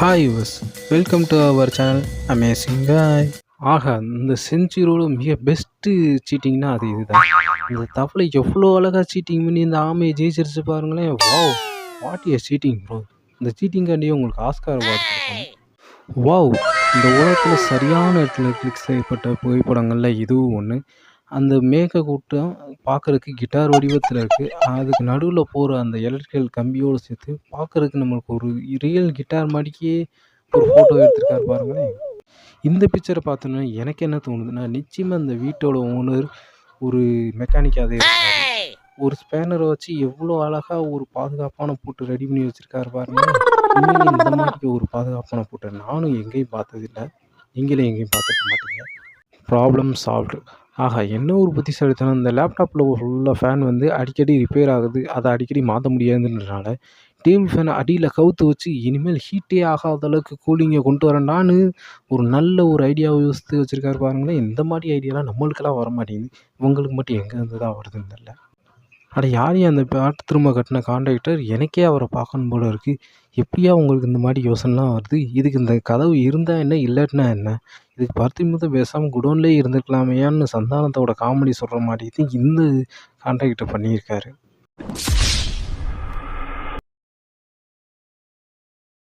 Hi use welcome to our channel amazing காய் ஆஹா இந்த செஞ்சுரியோட மிக பெஸ்ட்டு சீட்டிங்னா அது இதுதான். இந்த தவளை எவ்வளோ அழகாக சீட்டிங் பண்ணி இந்த ஆமையை ஜெயிச்சிருச்சு பாருங்களேன். Wow what a cheating bro இந்த சீட்டிங்காண்டியே உங்களுக்கு ஆஸ்கார் அவார்டு வாவ் இந்த உலகத்தில் சரியான இடத்துல கிளிக் செய்யப்பட்ட புகைப்படங்களில் இதுவும் ஒன்று அந்த மேகக்கூட்டம் பார்க்குறதுக்கு கிட்டார் வடிவத்தில் இருக்குது அதுக்கு நடுவில் போகிற அந்த எலக்ட்ரிக்கல் கம்பியோடு சேர்த்து பார்க்குறதுக்கு நம்மளுக்கு ஒரு ரியல் கிட்டார் மாதிரிக்கே ஒரு ஃபோட்டோ எடுத்திருக்காரு பாருங்களேன். இந்த பிக்சரை பார்த்தோன்னா எனக்கு என்ன தோணுதுன்னா நிச்சயமாக இந்த வீட்டோட ஓனர் ஒரு மெக்கானிக்காக இருக்காரு. ஒரு ஸ்பேனரை வச்சு எவ்வளோ அழகாக ஒரு பாதுகாப்பான பூட்டு ரெடி பண்ணி வச்சுருக்காரு பாருங்க. உண்மையிலே இந்த மாதிரி ஒரு பாதுகாப்பான பூட்டை நானும் எங்கேயும் பார்த்ததில்ல. நீங்களே எங்கேயும் பார்த்துருக்க மாட்டீங்க. ப்ராப்ளம் சால்வ்டு ஆஹா என்ன ஒரு புத்திசாலித்தனம். இந்த லேப்டாப்பில் ஃபுல்லாக ஃபேன் வந்து அடிக்கடி ரிப்பேர் ஆகுது. அதை அடிக்கடி மாற்ற முடியாதுன்றனால டேபிள் ஃபேனை அடியில் கவுத்து வச்சு இனிமேல் ஹீட்டே ஆகாத அளவுக்கு கூலிங்கை கொண்டு வரேன்டான்னு ஒரு நல்ல ஒரு ஐடியாவை யோசித்து வச்சுருக்காரு பாருங்களேன். இந்த மாதிரி ஐடியாலாம் நம்மளுக்கெல்லாம் வர மாட்டேங்குது இவங்களுக்கு மட்டும் எங்கேருந்து தான் வருதுன்னு தெரில அட யார் அந்த பாட்டு திரும்ப கட்டின கான்ட்ராக்டர் எனக்கே அவரை பார்க்கணும் போல இருக்குது எப்படியா உங்களுக்கு இந்த மாதிரி யோசனைலாம் வருது? இதுக்கு இந்த கதவு இருந்தால் என்ன இல்லாட்டினா என்ன? இதுக்கு பருத்தி மூத்த பேசாமல் குடோன்லேயே இருந்திருக்கலாமேயான்னு சந்தானத்தோட காமெடி சொல்கிற மாதிரி தான் இந்த கான்ட்ராக்டர் பண்ணியிருக்காரு.